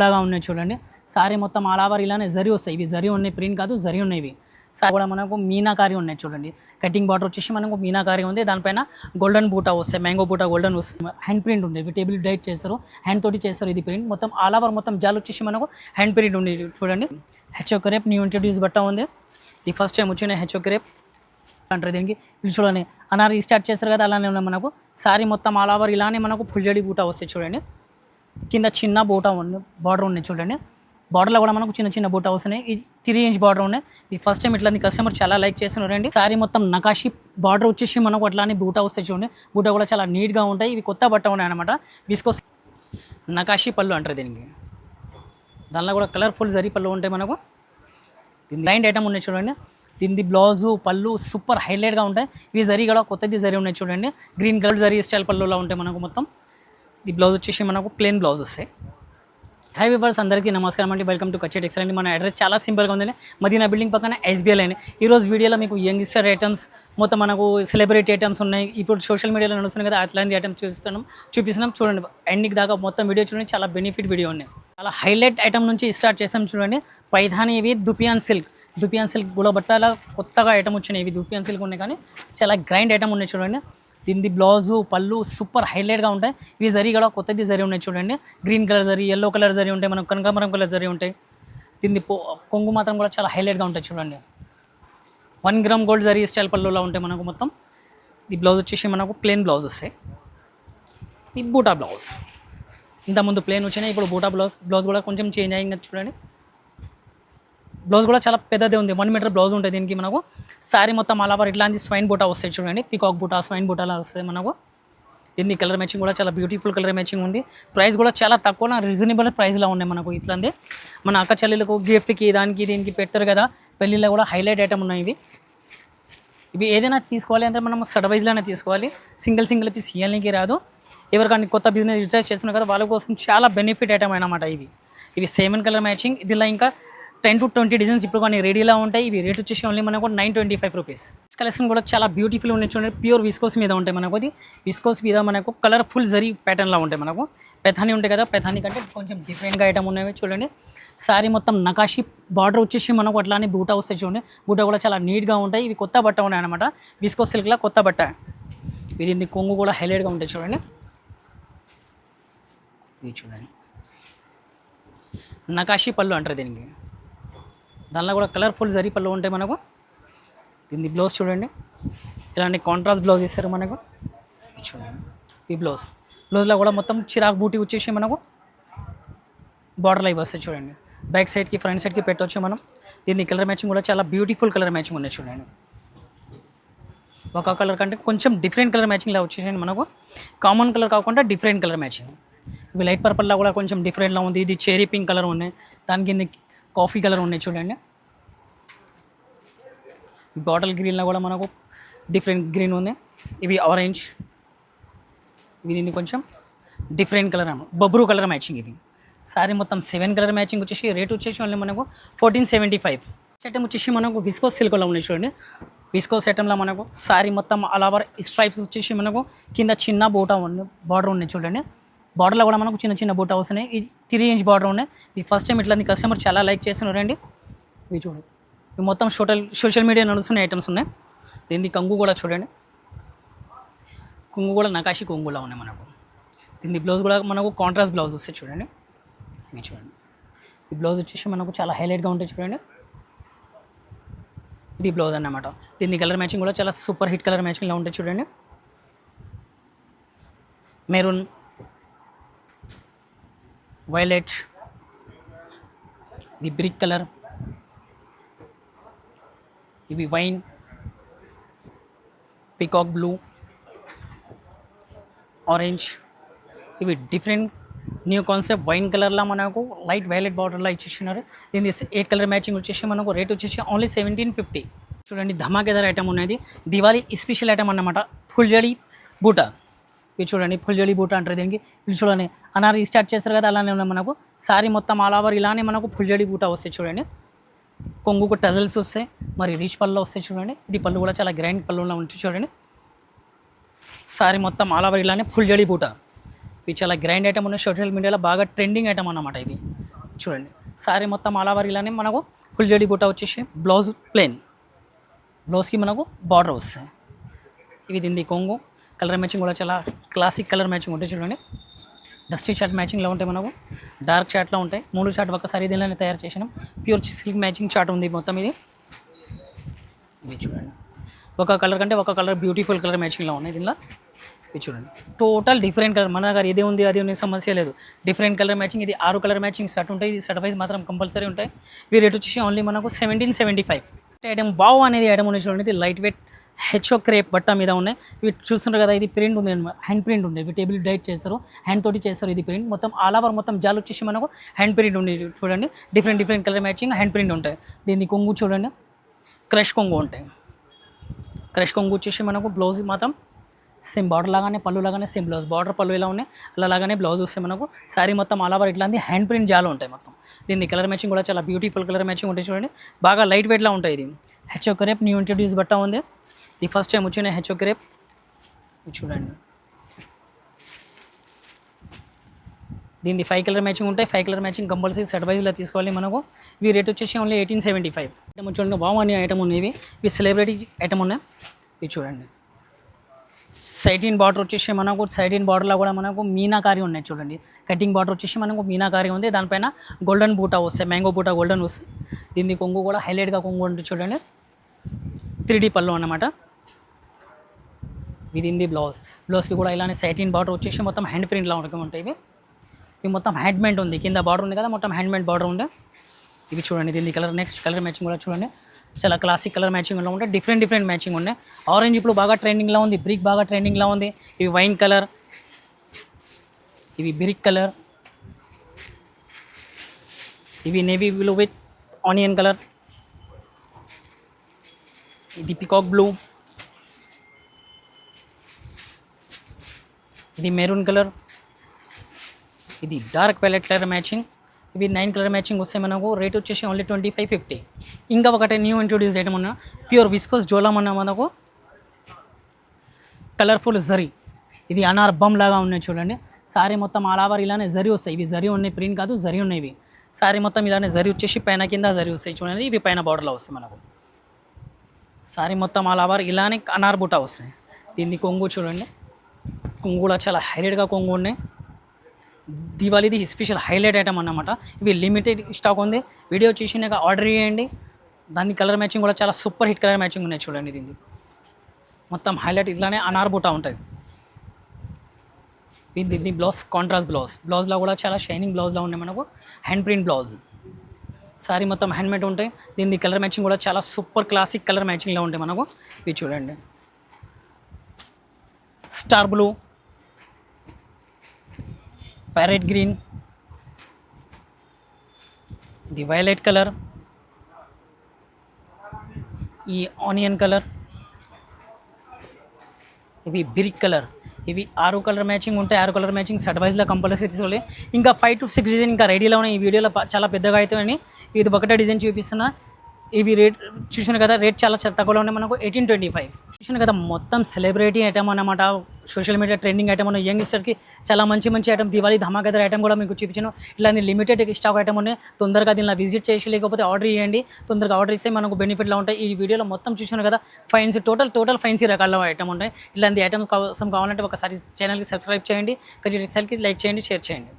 లాగా ఉన్నాయి చూడండి. సారీ మొత్తం ఆల్ ఇలానే జరి వస్తాయి. ఇవి జరి ఉన్నాయి ప్రింట్ కాదు జరి ఉన్నాయి ఇవి. సారీ కూడా మనకు మీనాకారి ఉన్నాయి చూడండి. కటింగ్ బార్డర్ వచ్చేసి మనకు మీనాకారి ఉంది. దానిపైన గోల్డెన్ బూటా వస్తాయి మ్యాంగో బూటా గోల్డెన్ వస్తాయి. హ్యాండ్ ప్రింట్ ఉంది. ఇవి టేబుల్ డైట్ చేస్తారు. హ్యాండ్ తోటి చేస్తారు ఇది ప్రింట్. మొత్తం ఆల్ ఓవర్ మొత్తం జాల్ వచ్చేసి మనకు హ్యాండ్ ప్రింట్ ఉంది చూడండి. హెచ్ఓ క్రేప్ న్యూ ఇంట్రడ్యూస్ బట్ట ఉంది. ఇది ఫస్ట్ టైం వచ్చిన హెచ్ఓ క్రేప్ అంటారు దీనికి ఇది చూడండి అనారు స్టార్ట్ చేస్తారు కదా అలానే ఉన్నాయి మనకు. సారీ మొత్తం ఆల్ ఓవర్ ఇలానే మనకు ఫుల్ జడి బూటా వస్తాయి చూడండి. కింద చిన్న బూటా ఉంది బార్డర్ ఉన్నాయి చూడండి. బార్డర్లో కూడా మనకు చిన్న చిన్న బూటా వస్తున్నాయి ఇది త్రీ ఇంచ్ బార్డర్ ఉన్నాయి. ఇది ఫస్ట్ టైం ఇట్లా కస్టమర్ చాలా లైక్ చేస్తున్నారండి సారీ మొత్తం నకాషి బార్డర్ వచ్చేసి మనకు అట్లానే బూటా వస్తాయి చూడండి. బూటా కూడా చాలా నీట్గా ఉంటాయి. ఇవి కొత్త బట్ట ఉన్నాయి అనమాట విస్కోస్ నకాషి పళ్ళు అంటారు దీనికి. దానిలో కూడా కలర్ఫుల్ జరీ పళ్ళు ఉంటాయి మనకు. దీని లైన్ ఐటమ్ ఉన్నాయి చూడండి. దీనిది బ్లౌజు పళ్ళు సూపర్ హైలైట్గా ఉంటాయి. ఇవి జరీ కూడా కొత్తది జరీ ఉన్నాయి చూడండి. గ్రీన్ కలర్ జరీ స్టైల్ పళ్ళులా ఉంటాయి మనకు మొత్తం. ఈ బ్లౌజ్ వచ్చేసి మనకు ప్లెయిన్ బ్లౌజ్ వస్తాయి. హై వివర్స్ అందరికీ నమస్కారం అండి. వెల్కమ్ టు కచ్చేట్ టెక్స్టైల్ అండి. మన అడ్రస్ చాలా సింపుల్గా ఉందండి. మదీనా బిల్డింగ్ పక్కన ఎస్బీఐ లైన్ ఈరోజు వీడియోలో మీకు యంగ్స్టర్ ఐటమ్స్ మొత్తం మనకు సెలబ్రిటీ ఐటమ్స్ ఉన్నాయి. ఇప్పుడు సోషల్ మీడియాలో నడుస్తున్నాయి కదా అట్లాంటి ఐటమ్స్ చూస్తున్నాం చూపిస్తున్నాం. చూడండి. ఎండింగ్ దాకా మొత్తం వీడియో చూడండి. చాలా బెనిఫిట్ వీడియో ఉన్నాయి. చాలా హైలైట్ ఐటమ్ నుంచి స్టార్ట్ చేస్తాం చూడండి. పైథాని ఇవి దుపియాన్ సిల్క్ దుపియాన్ సిల్క్ గులబట్టాల కొత్తగా ఐటమ్ వచ్చినాయి. ఇవి దుపియాన్ సిల్క్ ఉన్నాయి కానీ చాలా గ్రైండ్ ఐటమ్ ఉన్నాయి చూడండి. దీని బ్లౌజు పళ్ళు సూపర్ హైలైట్గా ఉంటాయి. ఇవి జరీ కూడా కొత్తది జరీ ఉన్నాయి చూడండి. Green colour zari yellow colour zari ఉంటాయి మనకు కనకాంబరం కలర్ జరీ ఉంటాయి. దీన్ని కొంగు మాత్రం కూడా చాలా హైలైట్గా ఉంటాయి చూడండి. One gram gold zari style పళ్ళులా ఉంటాయి మనకు మొత్తం. ఈ బ్లౌజ్ వచ్చేసి మనకు ప్లెయిన్ బ్లౌజ్ వస్తాయి. ఈ బూటా బ్లౌజ్. ఇంతకుముందు ప్లెయిన్ వచ్చినాయి ఇప్పుడు బూటా బ్లౌజ్ బ్లౌజ్ కూడా కొంచెం చేంజ్ అయ్యింది చూడండి. బ్లౌజ్ కూడా చాలా పెద్దదే ఉంది. వన్ మీటర్ బ్లౌజ్ ఉంటుంది దీనికి మనకు. శారీ మొత్తం అలాబార్ ఇట్లాంటి స్వైన్ బూటా వస్తాయి చూడండి. పికాక్ బూటా స్వైన్ బూటాలా వస్తాయి మనకు. దీన్ని కలర్ మ్యాచింగ్ కూడా చాలా బ్యూటిఫుల్ కలర్ మ్యాచింగ్ ఉంది. ప్రైస్ కూడా చాలా తక్కువ రీజనబుల్ ప్రైస్లో ఉన్నాయి మనకు ఇట్లాంటి. మన అక్క చెల్లెలకు గిఫ్ట్కి దానికి దీనికి పెడతారు కదా. పెళ్ళిలో కూడా హైలైట్ ఐటమ్ ఉన్నాయి ఇవి. ఇవి ఏదైనా తీసుకోవాలి అంటే మనం సడవైజ్లోనే తీసుకోవాలి. సింగిల్ సింగిల్ పీస్ ఇవ్వడానికి రాదు. ఎవరికైనా కొత్త బిజినెస్ యూజ్ చేస్తున్నారు కదా వాళ్ళ కోసం చాలా బెనిఫిట్ ఐటమ్ అనమాట ఇవి. ఇవి సేమన్ కలర్ మ్యాచింగ్ ఇదిలా ఇంకా టెన్ టు ట్వంటీ డిజైన్స్ ఇప్పుడు కానీ రెడీలో ఉంటాయి. ఇవి రేట్ వచ్చేసి ఓన్లీ మనకు nine twenty five rupees collection కూడా చాలా బ్యూటిఫుల్ ఉన్నాయి చూడండి. ప్యూర్ విస్కోస్ మీద ఉంటాయి మనకు అది. విస్కోస్ మీద మనకు కలర్ఫుల్ జరీ ప్యాటర్న్లో ఉంటాయి మనకు. పెథాని ఉంటాయి కదా పెథాని కంటే కొంచెం డిఫరెంట్గా ఐటమ్ ఉన్నాయి చూడండి. సారీ మొత్తం నకాషి బార్డర్ వచ్చేసి మనకు అట్లానే బూటా వస్తాయి చూడండి. బూటా కూడా చాలా నీట్గా ఉంటాయి. ఇవి కొత్త బట్ట ఉన్నాయి అనమాట విస్కోస్ సిల్క్లో కొత్త బట్ట. ఇది కొంగు కూడా హైలైట్గా ఉంటాయి చూడండి. ఇది చూడండి. నకాషి పళ్ళు అంటారు దీనికి. దానిలో కూడా కలర్ఫుల్ జరీ పళ్ళు ఉంటాయి మనకు. దీన్ని బ్లౌజ్ చూడండి. ఇలాంటి కాంట్రాస్ట్ బ్లౌజ్ ఇస్తారు మనకు. చూడండి. ఈ బ్లౌజ్ బ్లౌజ్లో కూడా మొత్తం చిరాకు బూటీ వచ్చేసి మనకు బార్డర్ లైవ్ వస్తాయి చూడండి. బ్యాక్ సైడ్కి ఫ్రంట్ సైడ్కి పెట్టవచ్చు మనం. దీన్ని కలర్ మ్యాచింగ్ కూడా చాలా బ్యూటిఫుల్ కలర్ మ్యాచింగ్ ఉన్నాయి చూడండి. ఒక కలర్ కంటే కొంచెం డిఫరెంట్ కలర్ మ్యాచింగ్లా వచ్చేసింది మనకు. కామన్ కలర్ కాకుండా డిఫరెంట్ కలర్ మ్యాచింగ్ ఇవి లైట్ పర్పల్లో కూడా కొంచెం డిఫరెంట్లా ఉంది. ఇది చెరీ పింక్ కలర్ ఉన్నాయి. దాని కింద కాఫీ కలర్ ఉన్నాయి చూడండి. బాటిల్ గ్రీన్లో కూడా మనకు డిఫరెంట్ గ్రీన్ ఉంది. ఇవి ఆరెంజ్. ఇవి దీన్ని కొంచెం డిఫరెంట్ కలర్ బబ్రూ కలర్ మ్యాచింగ్ ఇది సారీ మొత్తం సెవెన్ కలర్ మ్యాచింగ్ వచ్చేసి రేట్ వచ్చేసి ఓన్లీ మనకు ఫోర్టీన్ సెవెంటీ ఫైవ్. ఐటమ్ వచ్చేసి మనకు విస్కోస్ సిల్క్లో ఉన్నాయి చూడండి. విస్కోస్ ఐటంలో మనకు సారీ మొత్తం అలావర్ స్ట్రైప్స్ వచ్చేసి మనకు కింద చిన్న బోటా ఉంది బార్డర్ ఉన్నాయి చూడండి. బార్డర్లో కూడా మనకు చిన్న చిన్న బూట్ వస్తున్నాయి ఇది త్రీ ఇంచ్ బార్డర్ ఉన్నాయి. ఇది ఫస్ట్ టైం ఇట్లా కస్టమర్ చాలా లైక్ చేస్తున్నారండి ఇవి చూడండి ఇవి మొత్తం సోషల్ సోషల్ మీడియా నడుస్తున్న ఐటమ్స్ ఉన్నాయి. దీన్ని కంగు కూడా చూడండి. కుంగు కూడా నకాశీ కొంగులా ఉన్నాయి మనకు. దీన్ని బ్లౌజ్ కూడా మనకు కాంట్రాస్ట్ బ్లౌజ్ వస్తాయి చూడండి. ఇవి చూడండి. ఈ బ్లౌజ్ వచ్చేసి మనకు చాలా హైలైట్గా ఉంటాయి చూడండి. ఇది బ్లౌజ్ అన్నమాట. దీన్ని కలర్ మ్యాచింగ్ కూడా చాలా సూపర్ హిట్ కలర్ మ్యాచింగ్లో ఉంటాయి చూడండి. మెరూన్ వైలెట్ ఇది బ్రిక్ కలర్ ఇవి వైన్ పికాక్ బ్లూ ఆరెంజ్. ఇవి డిఫరెంట్ న్యూ కాన్సెప్ట్ వైన్ కలర్లో మనకు లైట్ వైలెట్ బార్డర్లో ఇచ్చేసినారు. దీని ఎయిట్ కలర్ మ్యాచింగ్ వచ్చేసి మనకు రేట్ వచ్చేసి ఓన్లీ సెవెంటీన్ ఫిఫ్టీ. చూడండి ధమాకేదార్ ఐటమ్ ఉన్నది. దివాళీ స్పెషల్ ఐటమ్ అన్నమాట. ఫుల్జడి బూటా. ఇది చూడండి ఫుల్జడి బూట అంటారు దీనికి. ఇది చూడండి అనారు స్టార్ట్ చేస్తారు కదా అలానే ఉన్నాయి మనకు. సారీ మొత్తం ఆల్ ఓవర్ ఇలానే మనకు ఫుల్జడి బూట వస్తాయి చూడండి. కొంగుకు టజల్స్ వస్తాయి మరి రీచ్ పళ్ళు వస్తాయి చూడండి. ఇది పళ్ళు కూడా చాలా గ్రైండ్ పళ్ళులో ఉంటాయి చూడండి. సారీ మొత్తం ఆల్ ఓవర్ ఇలానే ఫుల్జడి బూట. ఇవి చాలా గ్రైండ్ ఐటమ్ ఉన్నాయి సోషల్ మీడియాలో బాగా ట్రెండింగ్ ఐటమ్ అన్నమాట ఇది. చూడండి సారీ మొత్తం అలా ఇలానే మనకు ఫుల్జడి బూట వచ్చేసి బ్లౌజ్ ప్లెయిన్ బ్లౌజ్కి మనకు బార్డర్ వస్తాయి. ఇవి దీన్ని కొంగు. కలర్ మ్యాచింగ్ కూడా చాలా క్లాసిక్ కలర్ మ్యాచింగ్ ఉంటాయి చూడండి. డస్టీ షార్ట్ మ్యాచింగ్లో ఉంటాయి మనకు డార్క్ షార్ట్లో ఉంటాయి. మూడు షార్ట్ ఒకసారి దీనిలోనే తయారు చేసినాం. ప్యూర్ సిల్క్ మ్యాచింగ్ షార్ట్ ఉంది మొత్తం ఇది. ఇవి చూడండి. ఒక కలర్ కంటే ఒక కలర్ బ్యూటిఫుల్ కలర్ మ్యాచింగ్లో ఉన్నాయి దీనిలో. ఇది చూడండి. Total different colour. మన దగ్గర ఇది ఉంది అది ఉంది సమస్య లేదు. డిఫరెంట్ కలర్ మ్యాచింగ్ ఇది ఆరు కలర్ మ్యాచింగ్ షర్ట్ ఉంటాయి. ఇది షర్ట్ వైజ్ మాత్రం కంపల్సరీ ఉంటాయి. ఈ రేట్ వచ్చేసి ఓన్లీ మనకు సెవెంటీన్ సెవెంటీ ఫైవ్ ఐటమ్ బావ్ అనేది ఐటమ్ ఉంది చూడండి. ఇది లైట్ వెయిట్ హెచ్ఓ క్రేప్ బట్ట మీద ఉన్నాయి. ఇవి చూస్తున్నారు కదా ఇది ప్రింట్ ఉంది హ్యాండ్ ప్రింట్ ఉంది. ఇవి టేబుల్ డైట్ చేస్తారు. హ్యాండ్ తోటి చేస్తారు ఇది ప్రింట్. మొత్తం ఆల్ ఓవర్ మొత్తం జాల్ వచ్చేసి మనకు హ్యాండ్ ప్రింట్ ఉంది. చూడండి. Different different colour matching hand print ఉంటాయి. దీన్ని కొంగు చూడండి. క్రష్ కొంగు ఉంటాయి. క్రష్ కొంగు వచ్చేసి మనకు బ్లౌజ్ మాత్రం సేమ్ బార్డర్ లాగానే పళ్ళు లాగానే సేమ్ బ్లౌజ్. బార్డర్ పళ్ళు ఇలా ఉన్నాయి. అలా లాగానే బ్లౌజ్ వస్తే మనకు. శారీ మొత్తం ఆల్ ఓవర్ ఇట్లా హ్యాండ్ ప్రింట్ జాలు ఉంటాయి మొత్తం. దీన్ని కలర్ మ్యాచింగ్ కూడా చాలా బ్యూటిఫుల్ కలర్ మ్యాచింగ్ ఉంటాయి చూడండి. బాగా లైట్ వెయిట్లో ఉంటాయి ఇది. హెచ్ఓ క్రేప్ న్యూ ఇంట్రడ్యూస్ బట్ట ఉంది. ది ఫస్ట్ టైం వచ్చిన హెచ్ఓ క్రేప్ చూడండి. దీనిది ఫైవ్ కలర్ మ్యాచింగ్ ఉంటాయి. Five colour matching compulsory set వైజ్లో తీసుకోవాలి మనకు. ఇవి రేట్ వచ్చేసి only eighteen seventy five item చూడండి బాగు అనే ఐటమ్ ఉన్నాయి ఇవి ఇవి సెలబ్రిటీ ఐటమ్ ఉన్నాయి. ఇవి చూడండి. సైటీన్ బార్డర్ వచ్చేసి మనకు సైటీన్ బార్డర్లో కూడా మనకు మీనాకారి ఉన్నాయి చూడండి. కటింగ్ బార్డర్ వచ్చేసి మనకు మీనాకారి ఉంది. దానిపైన గోల్డెన్ బూటా వస్తాయి. మ్యాంగో బూటా గోల్డెన్ వస్తాయి. దీన్ని కొంగు కూడా హైలైట్గా కొంగు ఉంటుంది చూడండి. త్రీ డీ పళ్ళు అన్నమాట. With in the blouse. బ్లౌజ్కి కూడా ఇలానే సెటిన్ బార్డర్ వచ్చేసి మొత్తం హ్యాండ్ ప్రింట్లా ఉంటాయి ఇవి ఇవి మొత్తం హ్యాండ్మేడ్ ఉంది. కింద బార్డర్ ఉంది కదా మొత్తం హ్యాండ్మేడ్ బార్డర్ ఉంది. ఇవి చూడండి దీని కలర్ నెక్స్ట్ కలర్ మ్యాచింగ్ కూడా చూడండి. చాలా క్లాసిక్ కలర్ మ్యాచింగ్లో ఉంటాయి డిఫరెంట్ డిఫరెంట్ మ్యాచింగ్ ఉన్నాయి. ఆరెంజ్ ఇప్పుడు బాగా ట్రెండింగ్లో ఉంది. బ్రిక్ బాగా ట్రెండింగ్లో ఉంది. ఇవి వైన్ కలర్ ఇవి బ్రిక్ కలర్ ఇవి navy blue with onion colour ఇది పికాక్ బ్లూ ఇది మెరూన్ కలర్ ఇది డార్క్ ప్యాలెట్ కలర్ మ్యాచింగ్ ఇవి నైన్ కలర్ మ్యాచింగ్ వస్తే మనకు రేట్ వచ్చేసి ఓన్లీ ట్వంటీ ఫైవ్ ఫిఫ్టీ ఇంకా ఒకటి న్యూ ఇంట్రొడ్యూస్ చేయడం ఉన్న ప్యూర్ విస్కోస్ జోలం అన్న మనకు కలర్ఫుల్ జరీ ఇది అనార్ బమ్ లాగా ఉన్నాయి చూడండి. సారీ మొత్తం ఆల్ ఇలానే జరీ వస్తాయి. ఇవి జరీ ఉన్నాయి ప్రింట్ కాదు జరీ ఉన్నాయి ఇవి. సారీ మొత్తం ఇలానే జరీ వచ్చేసి పైన కింద జరీ వస్తాయి చూడండి. ఇవి పైన బార్డర్లో వస్తాయి మనకు. సారీ మొత్తం ఆల్ ఇలానే అనార్ బుట్ట వస్తాయి. దీన్ని కొంగు చూడండి. కొంగు కూడా చాలా హైలైట్గా కొంగు ఉన్నాయి. దివాళీది స్పెషల్ హైలైట్ ఐటమ్ అన్నమాట. ఇవి లిమిటెడ్ స్టాక్ ఉంది. వీడియో చూసినాక ఆర్డర్ చేయండి. దాని కలర్ మ్యాచింగ్ కూడా చాలా సూపర్ హిట్ కలర్ మ్యాచింగ్ ఉన్నాయి చూడండి దీనికి. మొత్తం హైలైట్ ఇట్లానే అనార్బుటా ఉంటుంది. దీన్ని బ్లౌజ్ కాంట్రాస్ట్ బ్లౌజ్ బ్లౌజ్లో కూడా చాలా షైనింగ్ బ్లౌజ్లో ఉన్నాయి మనకు. హ్యాండ్ ప్రింట్ బ్లౌజ్ సారీ మొత్తం హ్యాండ్మేడ్ ఉంటాయి. దీని కలర్ మ్యాచింగ్ కూడా చాలా సూపర్ క్లాసిక్ కలర్ మ్యాచింగ్లో ఉంటాయి మనకు. ఇవి చూడండి. Star blue parrot green. The violet colour. ఈ ఆనియన్ కలర్. ఇవి బిరిక్ కలర్. ఇవి ఆరు కలర్ మ్యాచింగ్ ఉంటాయి. ఆరు కలర్ మ్యాచింగ్ సడ్వైజ్లో కంపల్సరీ తీసుకోవాలి. ఇంకా ఫైవ్ టు సిక్స్ డిజైన్ ఇంకా రెడీలో ఉన్నాయి. ఈ వీడియోలో చాలా పెద్దగా అవుతాయని ఇది ఒకటే డిజైన్ చూపిస్తున్నా. ఇవి రేట్ చూసిన కదా రేట్ చాలా తక్కువలో ఉన్నాయి మనకు ఎయిటీన్ ట్వంటీ ఫైవ్ చూసిన కదా మొత్తం సెలబ్రిటీ ఐటమ్ అనమాట సోషల్ మీడియా ట్రెండింగ్ ఐటమ్ ఉన్న యంగ్స్టర్కి చాలా మంచి మంచి ఐటమ్ దివాళీ ధమాకేదర్ ఐటమ్ కూడా మీకు చూపించాను. ఇలాంటి లిమిటెడ్ స్టాక్ ఐటమ్ ఉన్నాయి. తొందరగా దీనిలో విజిట్ చేసి లేకపోతే ఆర్డర్ చేయండి తొందరగా ఆర్డర్ ఇస్తే మనకు బెనిఫిట్లో ఉంటాయి. ఈ వీడియోలో మొత్తం చూసాను కదా ఫైన్స్ టోటల్ టోటల్ ఫైన్స్ రకాల ఐటమ్ ఉంటాయి. ఇలాంటి ఐటమ్స్ కోసం కావాలంటే ఒకసారి ఛానల్కి సబ్స్క్రైబ్ చేయండి. కొంచెం లైక్ చేయండి షేర్ చేయండి.